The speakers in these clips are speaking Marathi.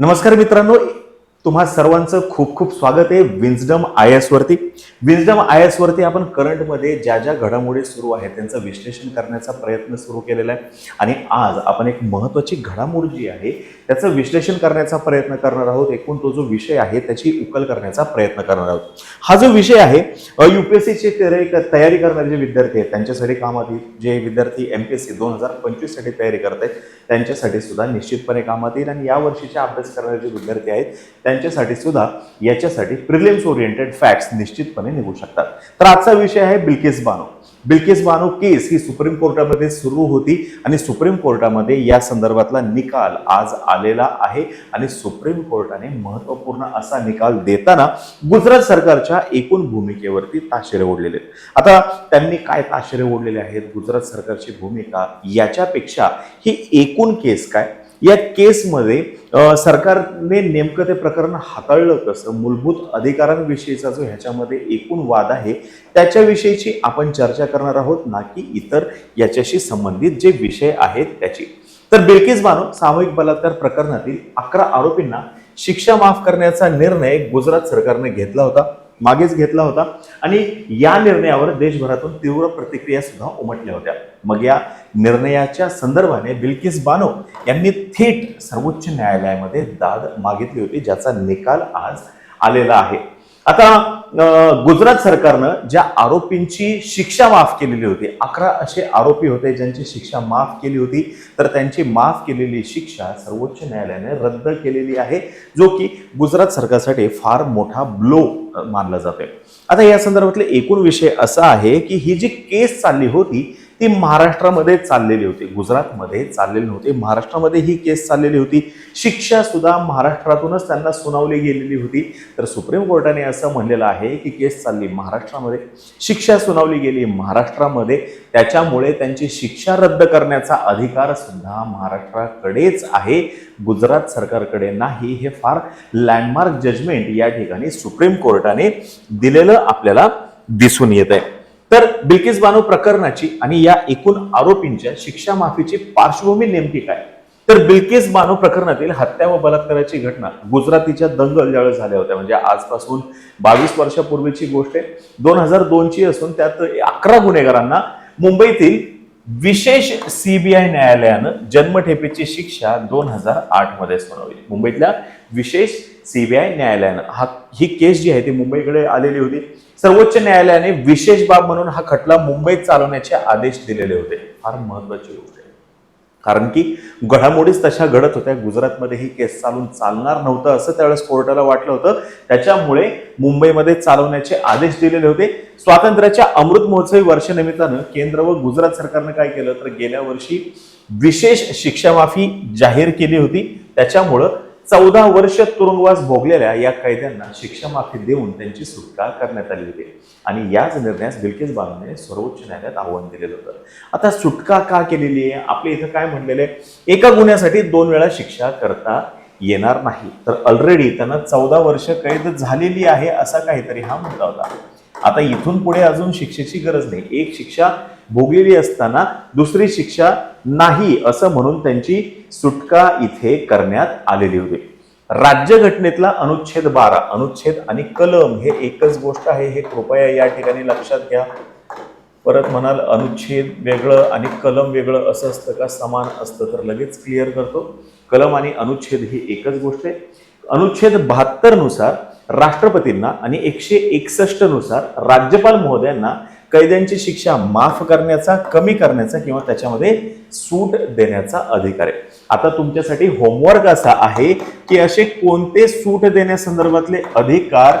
नमस्कार मित्रांनो तुम्हा सर्वांचं खूप खूप स्वागत आहे विन्सडम आय एस वरती. आय एस वरती आपण करंटमध्ये ज्या ज्या घडामोडी सुरू आहेत त्यांचं विश्लेषण करण्याचा प्रयत्न सुरू केलेला आहे. आणि आज आपण एक महत्त्वाची घडामोड जी आहे त्याचं विश्लेषण करण्याचा प्रयत्न करणार आहोत. एकूण तो जो विषय आहे त्याची उकल करण्याचा प्रयत्न करणार आहोत. हा जो विषय आहे यू पी एस सीची तयारी करणारे जे विद्यार्थी आहेत त्यांच्यासाठी कामात येईल जे विद्यार्थी एम पी एस सी दोन हजार पंचवीससाठी तयारी करत आहेत त्यांच्यासाठी सुद्धा निश्चितपणे कामात येईल आणि या अभ्यास करणारे जे विद्यार्थी आहेत त्यांच्यासाठी सुद्धा याच्यासाठी प्रिलिम्स ओरिएंटेड फॅक्ट्स निश्चितपणे निघू शकतात. तर आजचा विषय आहे बिल्किस बानो. बिल्किस बानो केस ही सुप्रीम कोर्टामध्ये सुरू होती आणि सुप्रीम कोर्टामध्ये या संदर्भातला निकाल आज आलेला आहे आणि सुप्रीम कोर्टाने महत्त्वपूर्ण असा निकाल देताना गुजरात सरकारच्या एकूण भूमिकेवरती ताशेरे ओढलेले आहेत. आता त्यांनी काय ताशेरे ओढलेले आहेत? गुजरात सरकारची भूमिका याच्यापेक्षा ही एकूण केस काय? या केसमध्ये सरकारने नेमकं ते प्रकरण हाताळलं कसं मूलभूत अधिकारांविषयीचा जो ह्याच्यामध्ये एकूण वाद आहे त्याच्याविषयीची आपण चर्चा करणार आहोत ना की इतर याच्याशी संबंधित जे विषय आहेत त्याची. तर बिल्किस बानो सामूहिक बलात्कार प्रकरणातील अकरा आरोपींना शिक्षा माफ करण्याचा निर्णय गुजरात सरकारने घेतला होता. मागेच घेतला होता. आणि या निर्णयावर देशभरातून तीव्र प्रतिक्रिया सुद्धा उमटल्या होत्या. मग या निर्णयाच्या संदर्भाने बिल्किस बानो यांनी थेट सर्वोच्च न्यायालयामध्ये दाद मागितली होती ज्याचा निकाल आज आलेला आहे. आता गुजरात सरकारनं ज्या आरोपींची शिक्षा माफ केलेली होती अकरा असे आरोपी होते ज्यांची शिक्षा माफ केली होती तर त्यांची माफ केलेली शिक्षा सर्वोच्च न्यायालयाने रद्द केलेली आहे जो की गुजरात सरकारसाठी फार मोठा ब्लो मानला जातोय. आता या संदर्भातले एकूण विषय असा आहे की ही जी केस चालली होती ती महाराष्ट्रामध्ये चाललेली होती. गुजरातमध्ये चाललेली नव्हती. महाराष्ट्रामध्ये ही केस चाललेली होती. शिक्षा सुद्धा महाराष्ट्रातूनच त्यांना सुनावली गेलेली होती. तर सुप्रीम कोर्टाने असं म्हणलेलं आहे की केस चालली महाराष्ट्रामध्ये. शिक्षा सुनावली गेली महाराष्ट्रामध्ये. त्याच्यामुळे त्यांची शिक्षा रद्द करण्याचा अधिकार सुद्धा महाराष्ट्राकडेच आहे. गुजरात सरकारकडे नाही. हे फार लँडमार्क जजमेंट या ठिकाणी सुप्रीम कोर्टाने दिलेलं आपल्याला दिसून येत आहे तर बिल्किस बानो प्रकरणाची आणि या एकूण आरोपींच्या शिक्षा माफीची पार्श्वभूमी नेमकी काय? तर बिल्किस बानो प्रकरणातील हत्या व बलात्काराची घटना गुजरातीच्या दंगल ज्यावेळेस झाल्या होत्या म्हणजे आजपासून बावीस वर्षापूर्वीची गोष्ट आहे. दोन हजार दोनची असून त्यात अकरा गुन्हेगारांना मुंबईतील विशेष सीबीआय न्यायालयानं जन्मठेपेची शिक्षा दोन हजार आठमध्ये सुनावली मुंबईतल्या विशेष सीबीआय न्यायालयानं. हा ही केस जी आहे ती मुंबईकडे आलेली होती. सर्वोच्च न्यायालयाने विशेष बाब म्हणून हा खटला मुंबईत चालवण्याचे आदेश दिलेले होते. फार महत्वाची गोष्ट आहे. कारण की घडामोडीच तशा घडत होत्या. गुजरातमध्ये ही केस चालून चालणार नव्हतं असं त्यावेळेस कोर्टाला वाटलं होतं. त्याच्यामुळे मुंबईमध्ये चालवण्याचे आदेश दिलेले होते. स्वातंत्र्याच्या अमृत महोत्सवी वर्षनिमित्तानं केंद्र व गुजरात सरकारनं काय केलं? तर गेल्या वर्षी विशेष शिक्षामाफी जाहीर केली होती. त्याच्यामुळं चौदा वर्ष तुरुंगवास भोगलेल्या या कैद्यांना शिक्षामाफी देऊन त्यांची सुटका करण्यात आली होती. आणि याच निर्णयास बिल्किस बानोने सर्वोच्च न्यायालयात आव्हान दिलेलं होतं. आता सुटका का केलेली आहे? आपल्या इथं काय म्हणलेले? एका गुन्ह्यासाठी दोन वेळा शिक्षा करता येणार नाही. तर ऑलरेडी त्यांना चौदा वर्ष कैद झालेली आहे असा काहीतरी हा मुद्दा होता. आता इथून पुढे अजून शिक्षेची गरज नाही. एक शिक्षा भोगलेली असताना दुसरी शिक्षा नाही असं म्हणून त्यांची सुटका इथे करण्यात आलेली होती. राज्यघटनेतला अनुच्छेद बारा अनुच्छेद आणि कलम हे एकच गोष्ट आहे. हे कृपया या ठिकाणी लक्षात घ्या. परत म्हणाल अनुच्छेद वेगळं आणि कलम वेगळं असं असतं का? समान असतं. तर लगेच क्लिअर करतो. कलम आणि अनुच्छेद ही एकच गोष्ट आहे. अनुच्छेद बहात्तरनुसार राष्ट्रपतींना आणि एकशे एकसष्टनुसार राज्यपाल महोदयांना कैद्यांची शिक्षा माफ करण्याचा कमी करण्याचा किंवा त्याच्यामध्ये सूट देण्याचा अधिकार आहे. आता तुमच्यासाठी होमवर्क असा आहे की असे कोणते सूट देण्यासंदर्भातले अधिकार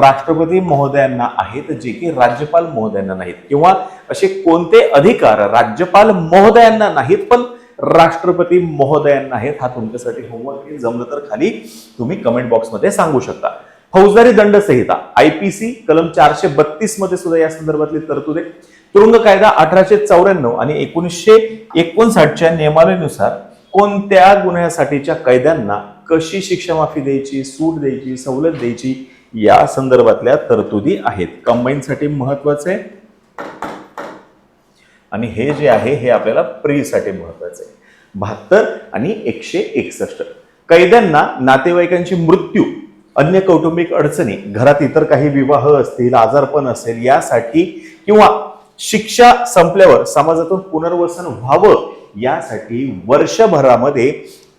राष्ट्रपती महोदयांना आहेत जे की राज्यपाल महोदयांना नाहीत? किंवा असे कोणते अधिकार राज्यपाल महोदयांना नाहीत पण राष्ट्रपती महोदयांना आहेत? हा तुमच्यासाठी होमवर्क जमलं तर खाली तुम्ही कमेंट बॉक्समध्ये सांगू शकता. फौजदारी दंड संहिता आयपीसी कलम चारशे बत्तीसमध्ये सुद्धा या संदर्भातली तरतूद आहे. तुरुंग कायदा अठराशे चौऱ्याण्णव आणि एकोणीसशे एकोणसाठच्या नियमावलीनुसार कोणत्या गुन्ह्यासाठीच्या कैद्यांना कशी शिक्षा माफी द्यायची सूट द्यायची सवलत द्यायची या संदर्भातल्या तरतुदी आहेत. कंबाईनसाठी महत्वाचं आहे. आणि हे जे आहे हे आपल्याला प्रीसाठी महत्वाचं आहे. बहात्तर आणि एकशे एकसष्ट. कैद्यांना नातेवाईकांची मृत्यू अन्य कौटुंबिक अडचणी घरात इतर काही विवाह असतील आजारपण असेल यासाठी किंवा शिक्षा संपल्यावर समाजातून पुनर्वसन व्हावं यासाठी वर्षभरामध्ये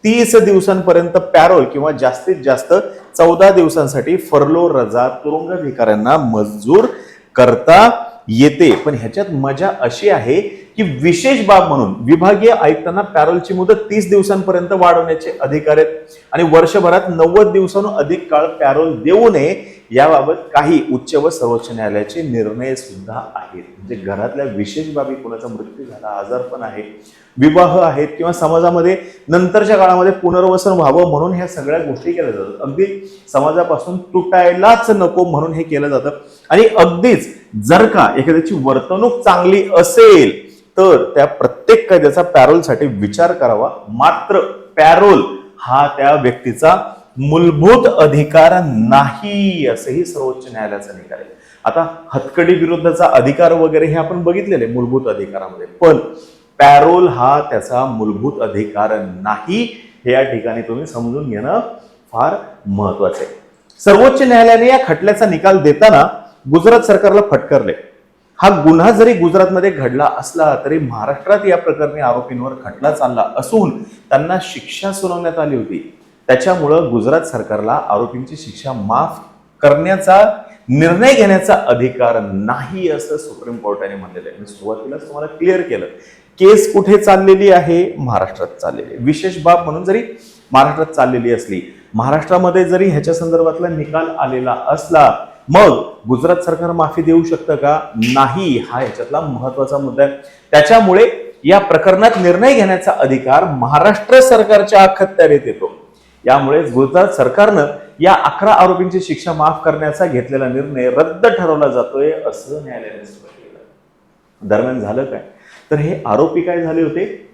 तीस दिवसांपर्यंत पॅरोल किंवा जास्तीत जास्त चौदा दिवसांसाठी फरलो रजा तुरुंग अधिकाऱ्यांना मंजूर करता येते. पण ह्याच्यात मजा अशी आहे की विशेष बाब म्हणून विभागीय आयुक्तांना पॅरोलची मुदत तीस दिवसांपर्यंत वाढवण्याचे अधिकार आहेत. आणि वर्षभरात नव्वद दिवसांहून अधिक काळ पॅरोल देऊ नये याबाबत काही उच्च व सर्वोच्च न्यायालयाचे निर्णय सुद्धा आहेत. म्हणजे घरातल्या विशेष बाबी कोणाचा मृत्यू झाला आजारपण आहे विवाह आहेत किंवा समाजामध्ये नंतरच्या काळामध्ये पुनर्वसन व्हावं म्हणून ह्या सगळ्या गोष्टी केल्या जातात. अगदी समाजापासून तुटायलाच नको म्हणून हे केलं जातं. आणि अगदीच जर का एखाद्याची वर्तणूक चांगली असेल तर त्या प्रत्येक कायद्याचा पॅरोलसाठी विचार करावा. मात्र पॅरोल हा त्या व्यक्तीचा मूलभूत अधिकार नाही असंही सर्वोच्च न्यायालयाचा निकाल आहे. आता हतकडी विरुद्धचा अधिकार वगैरे हे आपण बघितलेले मूलभूत अधिकारामध्ये. पण पॅरोल हा त्याचा मूलभूत अधिकार नाही हे या ठिकाणी तुम्ही समजून घेणं फार महत्वाचं आहे. सर्वोच्च न्यायालयाने या खटल्याचा निकाल देताना गुजरात सरकारला फटकारले हा गुन्हा जरी गुजरातमध्ये घडला असला तरी महाराष्ट्रात या प्रकरणी आरोपींवर खटला चालला असून त्यांना शिक्षा सुनावण्यात आली होती. त्याच्यामुळं गुजरात सरकारला आरोपींची शिक्षा माफ करण्याचा निर्णय घेण्याचा अधिकार नाही असं सुप्रीम कोर्टाने म्हणलेलं आहे. मी सुरुवातीलाच तुम्हाला क्लिअर केलं. केस कुठे चाललेली आहे? महाराष्ट्रात चाललेली आहे. विशेष बाब म्हणून जरी महाराष्ट्रात चाललेली असली महाराष्ट्रामध्ये जरी ह्याच्या संदर्भातला निकाल आलेला असला मग गुजरात सरकार माफी देऊ शकतं का? नाही हा ह्याच्यातला महत्त्वाचा मुद्दा आहे. त्याच्यामुळे या प्रकरणात निर्णय घेण्याचा अधिकार महाराष्ट्र सरकारच्या अखत्यारीत येतो. यामुळे गुजरात सरकारनं या अकरा आरोपींची शिक्षा माफ करण्याचा घेतलेला निर्णय रद्द ठरवला जातोय असं न्यायालयाने स्पष्ट केलं. दरम्यान झालं काय? तर हे आरोपी काय झाले होते?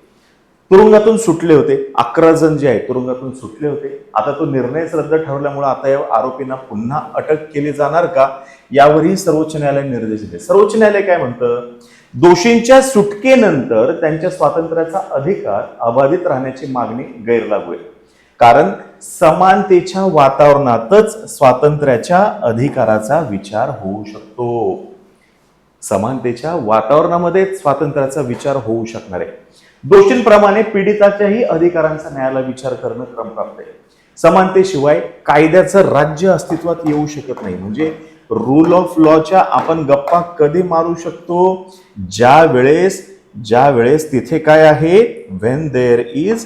तुरुंगातून सुटले होते. अकरा जण जे आहेत तुरुंगातून सुटले होते. आता तो निर्णयच रद्द ठरवल्यामुळे आता या आरोपींना पुन्हा अटक केली जाणार का? यावरही सर्वोच्च न्यायालय निर्देश दिले सर्वोच्च न्यायालय काय म्हणतं? दोषींच्या सुटकेनंतर त्यांच्या स्वातंत्र्याचा अधिकार अबाधित राहण्याची मागणी गैरलागू आहे. कारण समानतेच्या वातावरणातच स्वातंत्र्याच्या अधिकाराचा विचार होऊ शकतो. समानतेच्या वातावरणामध्ये स्वातंत्र्याचा विचार होऊ शकणार आहे. दोषींप्रमाणे पीडिताच्याही अधिकारांचा न्यायाला विचार करणं क्रमप्राप्त आहे समानतेशिवाय कायद्याचं राज्य अस्तित्वात येऊ शकत नाही. म्हणजे रूल ऑफ लॉच्या आपण गप्पा कधी मारू शकतो? ज्या वेळेस ज्या वेळेस तिथे काय आहे? व्हेन देअर इज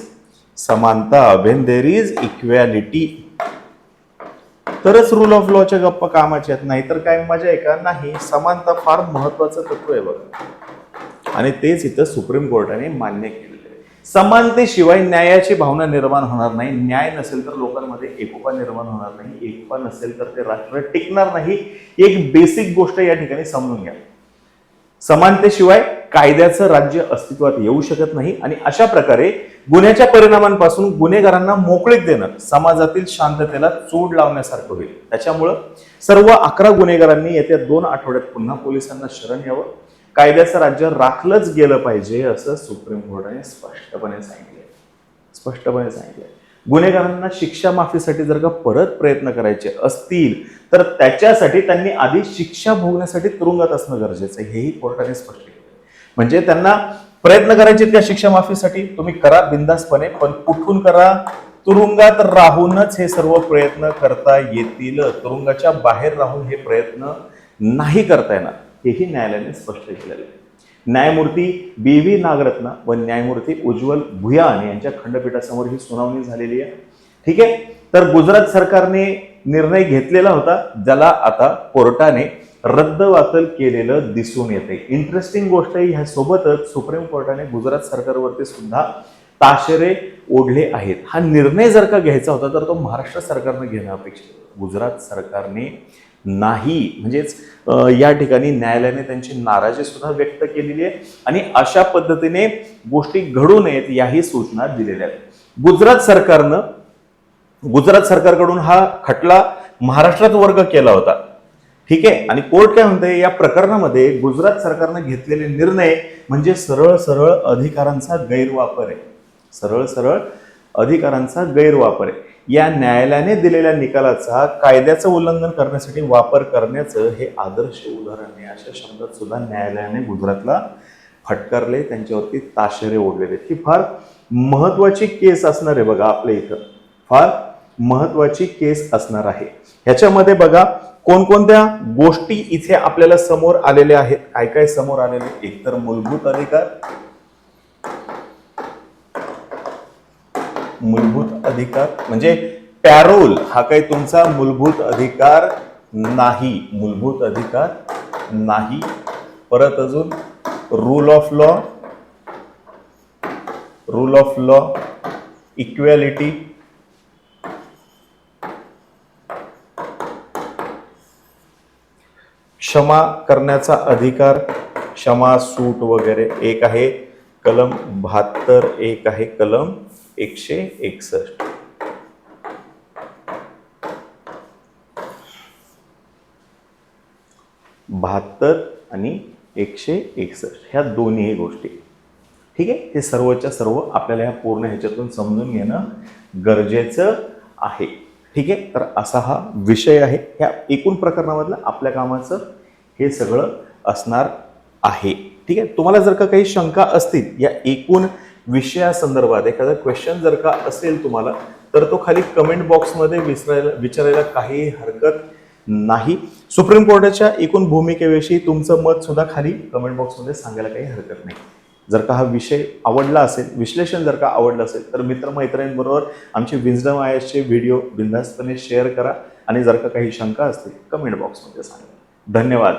समानता व्हेन देअर इज इक्वॅलिटी तरच रूल ऑफ लॉच्या गप्पा कामाच्या आहेत. नाही तर काय मजा आहे का? नाही. समानता फार महत्वाचं तत्व आहे बघा. आणि तेच इथं सुप्रीम कोर्टाने मान्य केलेलं आहे. समानतेशिवाय न्यायाची भावना निर्माण होणार नाही. न्याय नसेल तर लोकांमध्ये एकोपा निर्माण होणार नाही. एकोपा नसेल तर ते राष्ट्र टिकणार नाही. एक बेसिक गोष्ट या ठिकाणी समजून घ्या. समानतेशिवाय कायद्याचं राज्य अस्तित्वात येऊ शकत नाही आणि अशा प्रकारे गुन्ह्याच्या परिणामांपासून गुन्हेगारांना मोकळीक देणं समाजातील शांततेला चोड लावण्यासारखं होईल. त्याच्यामुळं सर्व अकरा गुन्हेगारांनी येत्या दोन आठवड्यात पुन्हा पोलिसांना शरण यावं. कायद्याचं राज्य राखलंच गेलं पाहिजे असं सुप्रीम कोर्टाने स्पष्टपणे सांगितलंय. स्पष्टपणे सांगितलंय. गुन्हेगारांना शिक्षा माफीसाठी जर का परत प्रयत्न करायचे असतील तर त्याच्यासाठी त्यांनी आधी शिक्षा भोगण्यासाठी तुरुंगात असणं गरजेचं आहे. हेही कोर्टाने स्पष्ट केलं म्हणजे त्यांना प्रयत्न करायचे त्या शिक्षा माफीसाठी? तुम्ही करा बिंदासपणे पण कुठून करा? तुरुंगात राहूनच हे सर्व प्रयत्न करता येतील. तुरुंगाच्या बाहेर राहून हे प्रयत्न नाही करता येणार. हेही न्यायालयाने स्पष्ट केलेलं आहे. न्यायमूर्ती बी व्ही नागरत्न व न्यायमूर्ती उज्ज्वल भुयान यांच्या खंडपीठासमोर ही सुनावणी झालेली आहे. ठीक आहे? तर गुजरात सरकारने निर्णय घेतलेला होता ज्याला आता कोर्टाने रद्दवातल केलेलं दिसून येते. इंटरेस्टिंग गोष्ट ह्या सोबतच सुप्रीम कोर्टाने गुजरात सरकारवरती सुद्धा ताशेरे ओढले आहेत. हा निर्णय जर का घ्यायचा होता तर तो महाराष्ट्र सरकारनं घेणं अपेक्षित गुजरात सरकारने नाही. म्हणजेच या ठिकाणी न्यायालयाने त्यांची नाराजी सुद्धा व्यक्त केलेली आहे आणि अशा पद्धतीने गोष्टी घडू नयेत याही सूचना दिलेल्या आहेत. गुजरात सरकारनं गुजरात सरकारकडून हा खटला महाराष्ट्रात वर्ग केला होता. ठीक आहे? आणि कोर्ट काय म्हणते या प्रकरणामध्ये गुजरात सरकारनं घेतलेले निर्णय म्हणजे सरळ सरळ अधिकारांचा गैरवापर आहे. सरळ सरळ अधिकारांचा गैरवापर आहे. या न्यायालयाने दिलेल्या निकालाचा कायद्याचं उल्लंघन करण्यासाठी वापर करण्याचं हे आदर्श उदाहरण आहे. अशा शब्दात सुद्धा न्यायालयाने गुजरातला फटकारले त्यांच्यावरती ताशेरे ओढलेले ही फार महत्वाची केस असणार आहे बघा आपल्या इथं. फार महत्वाची केस असणार आहे. ह्याच्यामध्ये बघा कोणकोणत्या गोष्टी इथे आपल्याला समोर आलेल्या आहेत? काय काय समोर आलेले एकतर मूलभूत अधिकार मूलभूत अधिकार म्हणजे पॅरोल हा काही तुमचा मूलभूत अधिकार नाही. मूलभूत अधिकार नाही. परत अजून rule of law rule of law equality क्षमा करण्याचा अधिकार क्षमा सूट वगैरे एक आहे. कलम बहात्तर एक आहे. कलम एकशे एकसष्ट. बहात्तर आणि एकशे एकसष्ट. ह्या दोन्ही गोष्टी. ठीक आहे? हे सर्वच्या सर्व आपल्याला ह्या पूर्ण ह्याच्यातून समजून घेणं गरजेचं आहे. ठीक आहे? तर असा हा विषय आहे. ह्या एकूण प्रकरणामधलं आपल्या कामाचं हे सगळं असणार आहे. ठीक आहे? तुम्हाला जर का काही शंका असतील या एकूण विषयासंदर्भात एखादा क्वेश्चन जर का असेल तुम्हाला तर तो खाली कमेंट बॉक्समध्ये विसरायला विचारायला काही हरकत नाही. सुप्रीम कोर्टाच्या एकूण भूमिकेविषयी तुमचं मत सुद्धा खाली कमेंट बॉक्समध्ये सांगायला काही हरकत नाही. जर का हा विषय आवडला असेल विश्लेषण जर का आवडलं असेल तर मित्रमैत्रिणींबरोबर आमचे विजडम आय एसचे व्हिडिओ बिंदास्तपणे शेअर करा. आणि जर का काही शंका असतील कमेंट बॉक्समध्ये सांगा. धन्यवाद.